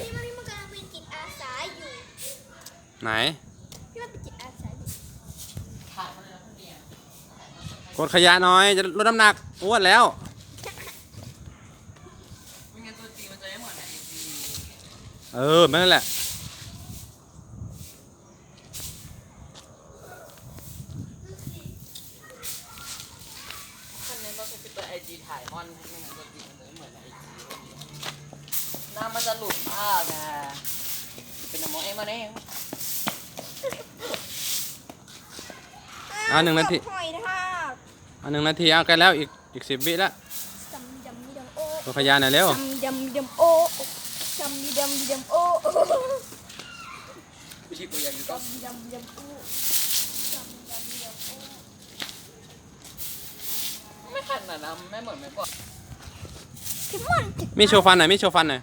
พี่มันนี่มกำลังเป็นจิตอาสาอยู่ไหน พี่มันเป็นจิตอาสาอยู่กดขยะน้อยจะลดน้ำหนักอ้วนแล้วเออแไม่นั่นแหละคนนี้นเราจะไปเปิดไอจีถ่ายมอนไม่งั้นตัวจริงมันจะไเหมือนไอจี มันจะหลุดมากไงเป็นน้ำมองเอ็มมาเองอะหนึ่งนาที หอยทากอันหนึ่งนาทีเอาใกล้แล้วอีกอีกสิบวิแล้วดำดำดำโอกดขยะหน่อยเร็วดำดำดำโอดำดำดำโอวิธีตัวอย่างอยู่ก็ดำดำดำโอดำดำดำโอไม่ขัดนะนะไม่เหมือนไม่กว่าพี่มอนจิตมีโชว์ฟันหน่อยมีโชว์ฟันหน่อย